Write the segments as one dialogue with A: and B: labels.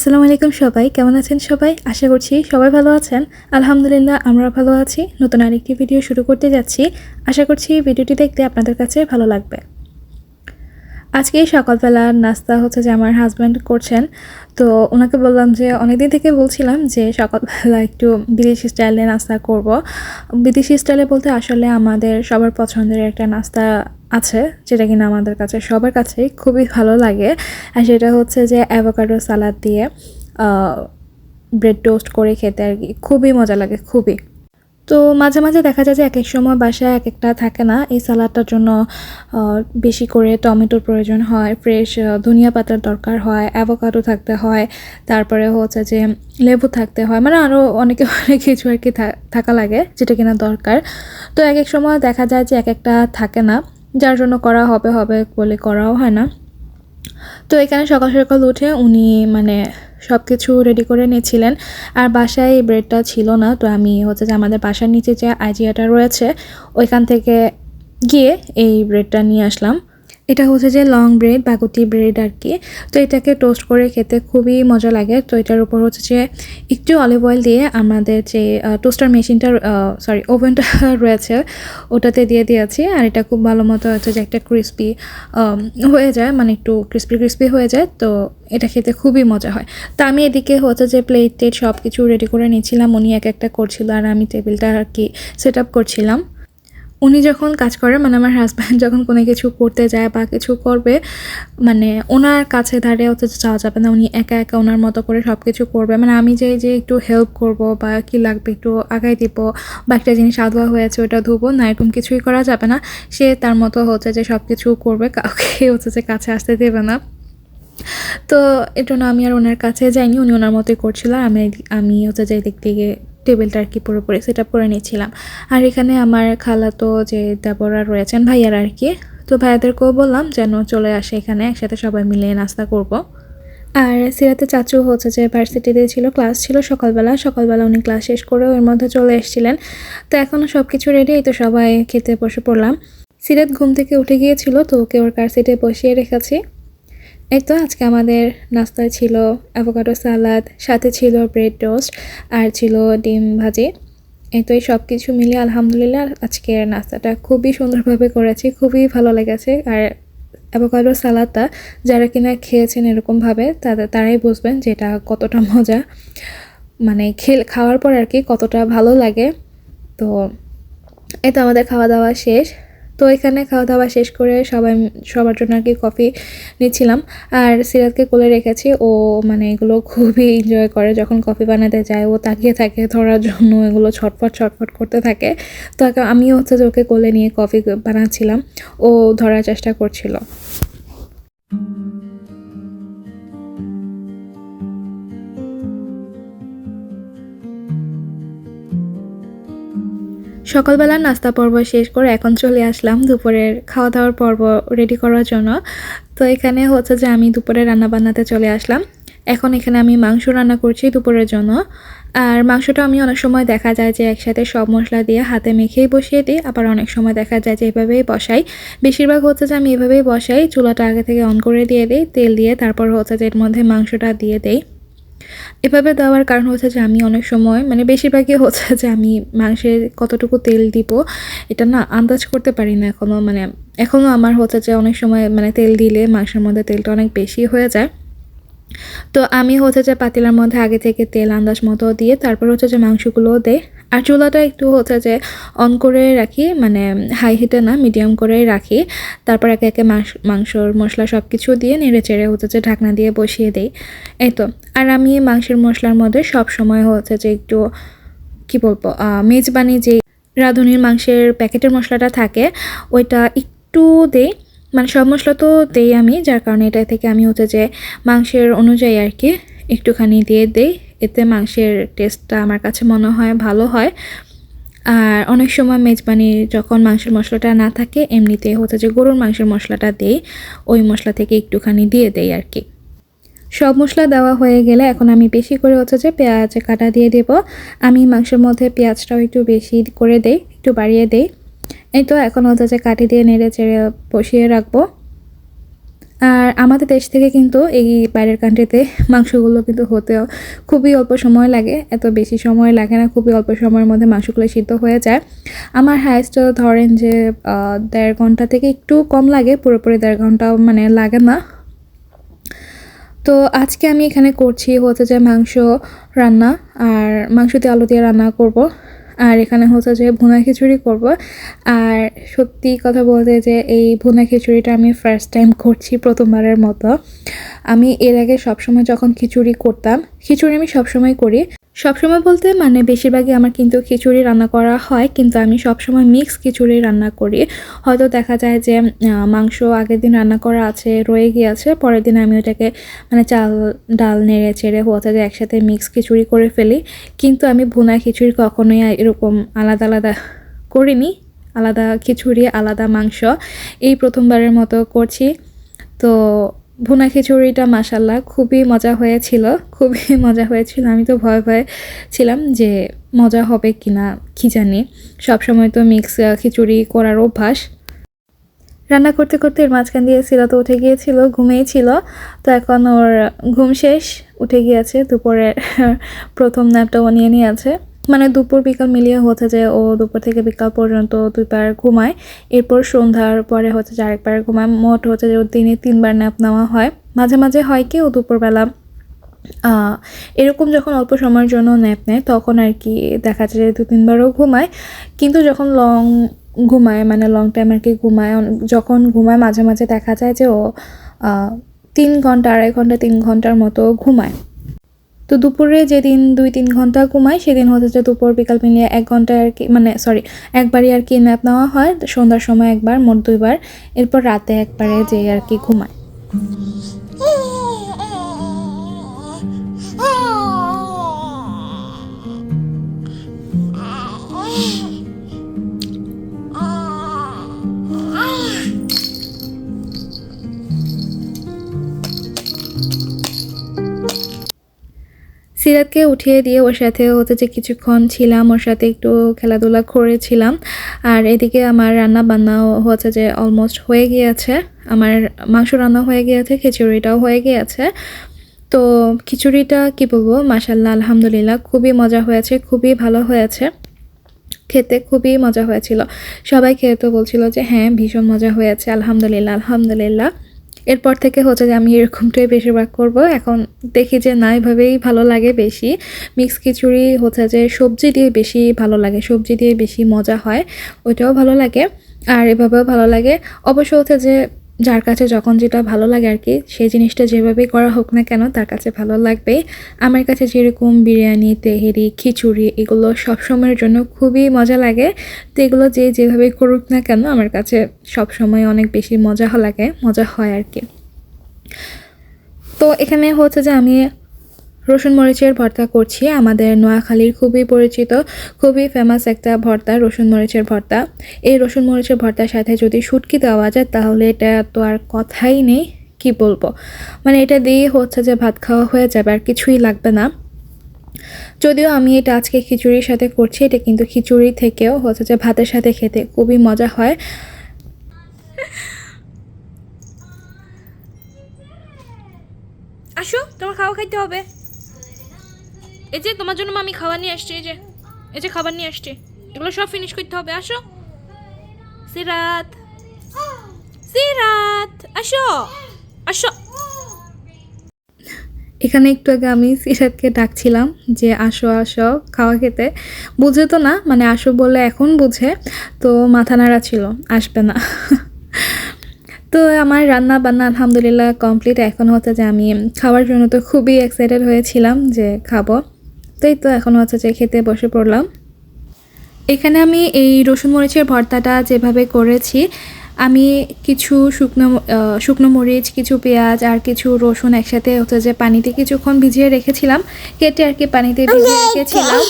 A: আসসালামু আলাইকুম সবাই, কেমন আছেন সবাই? আশা করছি সবাই ভালো আছেন। আলহামদুলিল্লাহ, আমরা ভালো আছি। নতুন আরেকটি ভিডিও শুরু করতে যাচ্ছি। আশা করছি ভিডিওটি দেখতে আপনাদের কাছে ভালো লাগবে। আজকে সকালবেলার নাস্তা হচ্ছে যে আমার হাজব্যান্ড করছেন। তো ওনাকে বললাম যে, অনেকদিন থেকে বলছিলাম যে, সকালবেলা একটু বিদেশি স্টাইলে নাস্তা করব। বিদেশি স্টাইলে বলতে আসলে আমাদের সবার পছন্দের একটা নাস্তা আছে, যেটা কিনা আমাদের কাছে, সবার কাছেই খুবই ভালো লাগে। আর সেটা হচ্ছে যে অ্যাভোকাডো সালাদ দিয়ে ব্রেড টোস্ট করে খেতে আর কি, খুবই মজা লাগে, খুবই। তো মাঝে মাঝে দেখা যায় যে এক এক সময় বাসায় এক একটা থাকে না, এই সালাডটার জন্য বেশি করে টমেটোর প্রয়োজন হয় ফ্রেশ ধনিয়া পাতার দরকার হয় অ্যাভোকাডো থাকতে হয়, তারপরে হচ্ছে যে লেবু থাকতে হয় মানে আরও অনেকে, অনেক কিছু আর কি থাকা লাগে, যেটা কিনা দরকার। তো এক এক সময় দেখা যায় যে এক একটা থাকে না যার জন্য করা হবে হবে বলে করাও হয় না। তো এখানে সকাল সকাল উঠে উনি মানে সব কিছু রেডি করে নিয়েছিলেন। আর বাসায় এই ব্রেডটা ছিল না, তো আমি হচ্ছে যে আমাদের বাসার নিচে যে আইজিয়াটা রয়েছে, ওইখান থেকে গিয়ে এই ব্রেডটা নিয়ে আসলাম। এটা হচ্ছে যে লং ব্রেড বাগুতি ব্রেড আর কি তো এটাকে টোস্ট করে খেতে খুবই মজা লাগে। তো এটার উপর হচ্ছে যে একটু অলিভ অয়েল দিয়ে আমাদের যে টোস্টার মেশিনটা সরি ওভেনটা রয়েছে, ওটাতে দিয়ে দিয়েছি। আর এটা খুব ভালো মতো হচ্ছে যে একটা ক্রিস্পি হয়ে যায় মানে একটু ক্রিস্পি ক্রিস্পি হয়ে যায়। তো এটা খেতে খুবই মজা হয়। তো আমি এদিকে হচ্ছে যে প্লেট টেট সব কিছু রেডি করে নিয়েছিলাম। উনি এক একটা করছিল আর আমি টেবিলটা আর কি সেট আপ করছিলাম। উনি যখন কাজ করে মানে আমার হাজব্যান্ড যখন কোনো কিছু করতে যায় বা কিছু করবে মানে ওনার কাছে ধারে যে যাওয়া যাবে না। উনি একা একা ওনার মতো করে সব কিছু করবে। মানে আমি যে যে একটু হেল্প করব বা কি লাগবে একটু আগাই দিব বা একটা জিনিস আধোয়া হয়েছে ওটা ধুবো না এরকম কিছুই করা যাবে না। সে তার মতো হচ্ছে যে সব কিছু করবে, কাউকে হচ্ছে যে কাছে আসতে দেবে না। তো এর জন্য আমি আর ওনার কাছে যাইনি, উনি ওনার মতোই করছিল। আমি আমি হচ্ছে যে দিক থেকে টেবিলটা আর কি পুরোপুরি সেট করে নিয়েছিলাম। আর এখানে আমার খালাতো যে দেবরা রয়েছেন ভাইয়ার আর কি, তো ভাইয়াদেরকেও বললাম যেন চলে আসে এখানে, একসাথে সবাই মিলে নাস্তা করব। আর সিরাতে চাচু হচ্ছে যে ভার্সিটিতে ছিল, ক্লাস ছিল সকালবেলা সকালবেলা উনি ক্লাস শেষ করে ওর মধ্যে চলে এসেছিলেন। তো এখনও সব কিছু রেডি এই তো সবাই খেতে বসে পড়লাম। সিরাত ঘুম থেকে উঠে গিয়েছিল, তো ওকে ওর কার সিটে বসিয়ে রেখেছি। এই তো আজকে আমাদের নাস্তায় ছিল অ্যাভোকাডো সালাদ সাথে ছিল ব্রেড টোস্ট আর ছিল ডিম ভাজি। এই তো এই সব কিছু মিলিয়ে আলহামদুলিল্লাহ আজকের নাস্তাটা খুবই সুন্দরভাবে করেছি, খুবই ভালো লেগেছে। আর অ্যাভোকাডো সালাদটা যারা কিনা খেয়েছেন এরকমভাবে, তাদের, তারাই বুঝবেন যে এটা কতটা মজা। মানে খেল, খাওয়ার পর আর কি কতটা ভালো লাগে। তো এই তো আমাদের খাওয়া দাওয়া শেষ। তো এখানে খাওয়া দাওয়া শেষ করে সবাই সবার জন্য আর কি কফি নিচ্ছিলাম। আর সিরাজকে কোলে রেখেছি। ও মানে এগুলো খুবই এনজয় করে। যখন কফি বানাতে যায়, ও তাকিয়ে থাকে ধরার জন্য, এগুলো ছটফট ছটফট করতে থাকে। তো আমিও হচ্ছে যে ওকে কোলে নিয়ে কফি বানাচ্ছিলাম। ও ধরার চেষ্টা করছিল। সকালবেলার নাস্তা পর্ব শেষ করে এখন চলে আসলাম দুপুরের খাওয়া দাওয়ার পর্ব রেডি করার জন্য। তো এখানে হচ্ছে যে আমি দুপুরে রান্না বান্নাতে চলে আসলাম। এখন এখানে আমি মাংস রান্না করছি দুপুরের জন্য। আর মাংসটা আমি অনেক সময় দেখা যায় যে একসাথে সব মশলা দিয়ে হাতে মেখেই বসিয়ে দিই, আবার অনেক সময় দেখা যায় যে এভাবেই বসাই। বেশিরভাগ হচ্ছে যে আমি এভাবেই বসাই, চুলাটা আগে থেকে অন করে দিয়ে দিই, তেল দিয়ে তারপর হচ্ছে যে এর মধ্যে মাংসটা দিয়ে দেই। এভাবে দেওয়ার কারণ হচ্ছে যে আমি অনেক সময় মানে বেশিরভাগই হচ্ছে যে আমি মাংসে কতটুকু তেল দিব, এটা না আন্দাজ করতে পারি না এখনও মানে এখনও আমার হচ্ছে যে অনেক সময় মানে তেল দিলে মাংসের মধ্যে তেলটা অনেক বেশি হয়ে যায়। তো আমি হচ্ছে যে পাতিলার মধ্যে আগে থেকে তেল আন্দাজ মতো দিয়ে তারপর হচ্ছে যে মাংসগুলোও দেয় আর চুলাটা একটু হচ্ছে যে অন করে রাখি মানে হাই হিটে না মিডিয়াম করে রাখি। তারপর একে একে মাংস, মাংসর মশলা সব কিছু দিয়ে নেড়ে চেড়ে হচ্ছে যে ঢাকনা দিয়ে বসিয়ে দেই। এই তো, আর আমি মাংসের মশলার মধ্যে সব সময় হচ্ছে যে একটু, কি বলব মেজবানি যে রাঁধুনির মাংসের প্যাকেটের মশলাটা থাকে, ওইটা একটু দেই। মানে সব মশলা তো দেই আমি, যার কারণে এটা থেকে আমি হচ্ছে যে মাংসের অনুযায়ী আর কি একটুখানি দিয়ে দেই। এতে মাংসের টেস্টটা আমার কাছে মনে হয় ভালো হয়। আর অনেক সময় মেজবানি যখন মাংসের মশলাটা না থাকে, এমনিতে হচ্ছে যে গরুর মাংসের মশলাটা দেই, ওই মশলা থেকে একটুখানি দিয়ে দেই আর কি সব মশলা দেওয়া হয়ে গেলে এখন আমি বেশি করে হচ্ছে যে পেঁয়াজ কাটা দিয়ে দেব। আমি মাংসের মধ্যে পেঁয়াজটাও একটু বেশি করে দেই, একটু বাড়িয়ে দেই। এই তো এখন হচ্ছে যে কাটি দিয়ে নেড়ে চেড়ে বসিয়ে রাখব। আর আমাদের দেশ থেকে কিন্তু এই বাইরের কান্ট্রিতে মাংসগুলো কিন্তু হতেও খুবই অল্প সময় লাগে। এত বেশি সময় লাগে না, খুবই অল্প সময়ের মধ্যে মাংসগুলো সিদ্ধ হয়ে যায়। আমার হায়েস্ট ধরেন যে দেড় ঘণ্টা থেকে একটু কম লাগে, পুরোপুরি দেড় ঘন্টাও মানে লাগে না। তো আজকে আমি এখানে করছি হচ্ছে যে মাংস রান্না, আর মাংস দিয়ে আলু দিয়ে রান্না করব। আর এখানে হচ্ছে যে ভুনা খিচুড়ি করব। আর সত্যি কথা বলতে যে এই ভুনা খিচুড়িটা আমি ফার্স্ট টাইম করছি প্রথমবারের মতো। আমি এর আগে সবসময় যখন খিচুড়ি করতাম, খিচুড়ি আমি সবসময় করি। সবসময় বলতে মানে বেশিরভাগই আমার কিন্তু খিচুড়ি রান্না করা হয়, কিন্তু আমি সবসময় মিক্স খিচুড়ি রান্না করি। হয়তো দেখা যায় যে মাংস আগের দিন রান্না করা আছে, রয়ে গিয়েছে, পরের দিন আমি ওটাকে মানে চাল, ডাল নেড়ে চেড়ে হচ্ছে যে একসাথে মিক্স খিচুড়ি করে ফেলি। কিন্তু আমি ভুনা খিচুড়ি কখনোই এরকম আলাদা আলাদা করিনি। আলাদা খিচুড়ি, আলাদা মাংস এই প্রথমবারের মতো করছি। তো ভুনা খিচুড়িটা মাসাল্লাহ খুবই মজা হয়েছিল, খুবই মজা হয়েছিল। আমি তো ভয় ভয়ে ছিলাম যে মজা হবে কি না কি জানি। সবসময় তো মিক্স খিচুড়ি করার অভ্যাস। রান্না করতে করতে এর মাঝখান দিয়ে ছিল তো উঠে গিয়েছিল ঘুমেই ছিল। তো এখন ওর ঘুম শেষ, উঠে গিয়েছে দুপুরের প্রথম ন্যাপটা ও নিয়ে নিয়েছে। মানে দুপুর বিকাল মিলিয়ে হচ্ছে যে ও দুপুর থেকে বিকাল পর্যন্ত দুইবার ঘুমায়। এরপর সন্ধ্যার পরে হচ্ছে যে আরেকবার ঘুমায়। মোট হচ্ছে যে দিনে তিনবার ন্যাপ নেওয়া হয়। মাঝে মাঝে হয় কি ও দুপুরবেলা এরকম যখন অল্প সময়ের জন্য ন্যাপ নেয়, তখন আর কি দেখা যায় দু তিনবারও ঘুমায়। কিন্তু যখন লং ঘুমায় মানে লং টাইম আর কি ঘুমায় যখন ঘুমায়, মাঝে মাঝে দেখা যায় যে ও তিন ঘণ্টা, আড়াই ঘণ্টা, তিন ঘণ্টার মতো ঘুমায়। তো দুপুরে যেদিন দুই তিন ঘণ্টা ঘুমায় সেদিন হচ্ছে যে দুপুর বিকাল মিলিয়ে এক ঘন্টায় আর কি মানে সরি একবারই আর কি ন্যাপ নেওয়া হয়। সন্ধ্যার সময় একবার, মোট দুইবার। এরপর রাতে একবারে যে আর কি ঘুমায় সিরাতকে উঠিয়ে দিয়ে ওর সাথে হচ্ছে যে কিছুক্ষণ ছিলাম, ওর সাথে একটু খেলাধুলা করেছিলাম। আর এদিকে আমার রান্না বান্নাও হচ্ছে যে অলমোস্ট হয়ে গিয়েছে। আমার মাংস রান্না হয়ে গিয়েছে, খিচুড়িটাও হয়ে গিয়েছে। তো খিচুড়িটা কি বলব? মাসাল্লাহ আলহামদুলিল্লাহ, খুবই মজা হয়েছে, খুবই ভালো হয়েছে। খেতে খুবই মজা হয়েছিল। সবাই খেয়ে তো বলছিল যে হ্যাঁ ভীষণ মজা হয়েছে, আলহামদুলিল্লাহ আলহামদুলিল্লাহ। এরপর থেকে হচ্ছে যে আমি এরকমটাই বেশিরভাগ করব। এখন দেখি যে না, এভাবেই ভালো লাগে বেশি। মিক্স খিচুড়ি হচ্ছে যে সবজি দিয়ে বেশি ভালো লাগে, সবজি দিয়ে বেশি মজা হয়, ওইটাও ভালো লাগে। আর এভাবেও ভালো লাগে। অবশ্য হচ্ছে যে যার কাছে যখন যেটা ভালো লাগে আর কি, সেই জিনিসটা যেভাবেই করা হোক না কেন তার কাছে ভালো লাগবে। আমার কাছে যেরকম বিরিয়ানি, তেহেরি, খিচুড়ি এগুলো সবসময়ের জন্য খুবই মজা লাগে। তো এগুলো যে যেভাবে করুক না কেন আমার কাছে সবসময় অনেক বেশি মজা লাগে, মজা হয় আর কি। তো এখানে হচ্ছে যে আমি রসুন মরিচের ভর্তা করছি। আমাদের নোয়াখালীর খুবই পরিচিত, খুবই ফেমাস একটা ভর্তা, রসুন মরিচের ভর্তা। এই রসুন মরিচের ভর্তার সাথে যদি শুটকি দেওয়া যায়, তাহলে এটা তো আর কথাই নেই, কি বলব? মানে এটা দিয়ে হচ্ছে যে ভাত খাওয়া হয়ে যাবে, আর কিছুই লাগবে না। যদিও আমি এটা আজকে খিচুড়ির সাথে করছি, এটা কিন্তু খিচুড়ি থেকেও হচ্ছে যে ভাতের সাথে খেতে খুবই মজা হয়।
B: আসো, তোমার খাওয়া খাইতে হবে। এই যে তোমার জন্য আমি খাবার নিয়ে আসছি, এই যে এই যে খাবার নিয়ে আসছি। এগুলো সব ফিনিশ করতে হবে, আসো। সিরাত। সিরাত, আসো আসো।
A: এখানে একটু আগে আমি সিরাতকে ডাকছিলাম যে, আসো আসো, খাওয়া খেতে। বুঝে তো না মানে আসো বলে এখন বুঝে, তো মাথা নাড়া ছিল, আসবে না। তো আমার রান্না বান্না আলহামদুলিল্লাহ কমপ্লিট এখন হচ্ছে যে আমি খাওয়ার জন্য তো খুবই এক্সাইটেড হয়েছিলাম যে খাব। তো এই তো এখন হচ্ছে যে খেতে বসে পড়লাম। এখানে আমি এই রসুন মরিচের ভর্তাটা যেভাবে করেছি আমি কিছু শুকনো শুকনো মরিচ কিছু পেঁয়াজ আর কিছু রসুন একসাথে হচ্ছে যে পানিতে কিছুক্ষণ ভিজিয়ে রেখেছিলাম। কেটে আর কি পানিতে ভিজিয়ে রেখেছিলাম।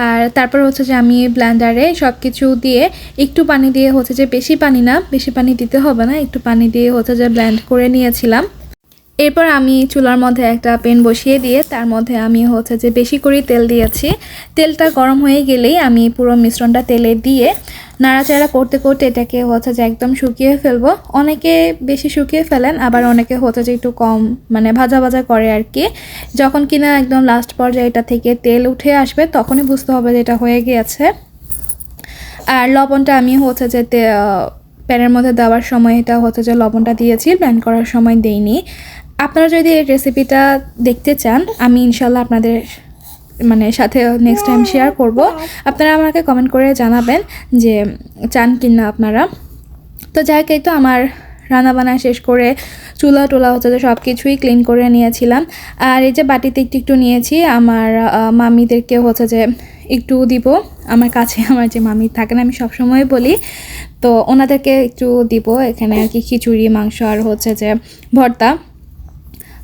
A: আর তারপর হচ্ছে যে আমি ব্লেন্ডারে সব কিছু দিয়ে একটু পানি দিয়ে হচ্ছে যে বেশি পানি না বেশি পানি দিতে হবে না একটু পানি দিয়ে হচ্ছে যে ব্ল্যান্ড করে নিয়েছিলাম। এরপর আমি চুলার মধ্যে একটা পেন বসিয়ে দিয়ে তার মধ্যে আমি হচ্ছে যে বেশি করে তেল দিয়েছি। তেলটা গরম হয়ে গেলেই আমি পুরো মিশ্রণটা তেলে দিয়ে নাড়াচাড়া করতে করতে এটাকে হচ্ছে যে একদম শুকিয়ে ফেলব। অনেকে বেশি শুকিয়ে ফেলেন, আবার অনেকে হচ্ছে যে একটু কম মানে ভাজা ভাজা করে আর কি। যখন কিনা একদম লাস্ট পর্যায়ে এটা থেকে তেল উঠে আসবে, তখনই বুঝতে হবে যে এটা হয়ে গিয়েছে। আর লবণটা আমি হচ্ছে যে প্যানের মধ্যে দেওয়ার সময় এটা হচ্ছে যে লবণটা দিয়েছি ব্লেন্ড করার সময় দেইনি। আপনারা যদি এই রেসিপিটা দেখতে চান আমি ইনশাল্লাহ আপনাদের মানে সাথে নেক্সট টাইম শেয়ার করব। আপনারা আমাকে কমেন্ট করে জানাবেন যে চান কি না আপনারা। তো যাই হোক এই তো আমার রান্নাবান্না শেষ করে চুলা টুলা হচ্ছে যে সব কিছুই ক্লিন করে নিয়েছিলাম। আর এই যে বাটিতে একটু একটু নিয়েছি আমার মামিদেরকে হচ্ছে যে একটু দিব। আমার কাছে আমার যে মামি থাকেন আমি সবসময় বলি। তো ওনাদেরকে একটু দিব এখানে আর কি খিচুড়ি মাংস আর হচ্ছে যে ভর্তা।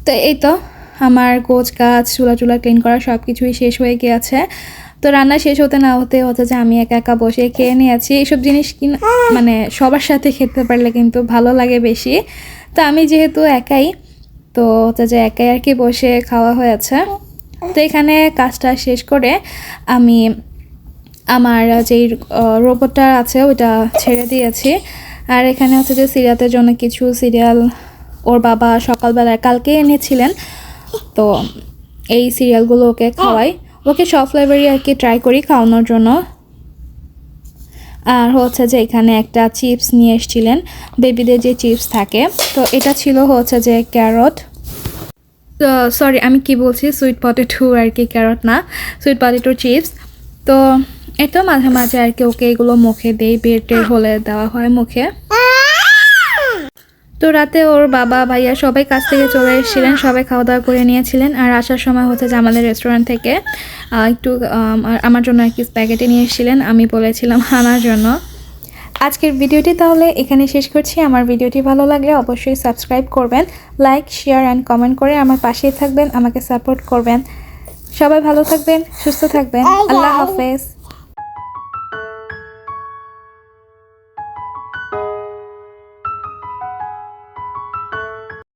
A: তো এই তো, আমার গোছ গাছ, চুলা চুলা ক্লিন করা সব কিছুই শেষ হয়ে গিয়েছে। তো রান্না শেষ হতে না হতে হচ্ছে যে আমি একা একা বসে খেয়ে নিয়েছি। এইসব জিনিস কি মানে সবার সাথে খেতে পারলে কিন্তু ভালো লাগে বেশি। তো আমি যেহেতু একাই, তো হচ্ছে যে একাই আর কি বসে খাওয়া হয়েছে। তো এখানে কাজটা শেষ করে আমি আমার যেই রোবটটা আছে ওটা ছেড়ে দিয়েছি। আর এখানে হচ্ছে যে সিরিয়ালের জন্য কিছু সিরিয়াল ওর বাবা সকালবেলায় কালকে এনেছিলেন। তো এই সিরিয়ালগুলো ওকে খাওয়াই। ওকে সব ফ্লেভারই আর কি ট্রাই করি খাওয়ানোর জন্য। আর হচ্ছে যে এখানে একটা চিপস নিয়ে এসেছিলেন। বেবিদের যে চিপস থাকে। তো এটা ছিল হচ্ছে যে ক্যারট সরি আমি কি বলছি? সুইট পটেটো আর কি ক্যারট না। সুইট পটেটো চিপস তো তো মাঝে মাঝে আর কি ওকে এগুলো মুখে দেই বেটের হলে দেওয়া হয় মুখে। তো রাতে ওর বাবা ভাইয়া সবাই কাছ থেকে চলে এসেছিলেন সবাই খাওয়া দাওয়া করে নিয়েছিলেন আর আসার সময় হচ্ছে যে আমাদের রেস্টুরেন্ট থেকে একটু আমার জন্য আর কি স্প্যাগেটি নিয়ে এসেছিলেন আমি বলেছিলাম আনার জন্য। আজকের ভিডিওটি তাহলে এখানে শেষ করছি। আমার ভিডিওটি ভালো লাগলে অবশ্যই সাবস্ক্রাইব করবেন লাইক শেয়ার অ্যান্ড কমেন্ট করে আমার পাশেই থাকবেন আমাকে সাপোর্ট করবেন। সবাই ভালো থাকবেন সুস্থ থাকবেন। আল্লাহ হাফেজ।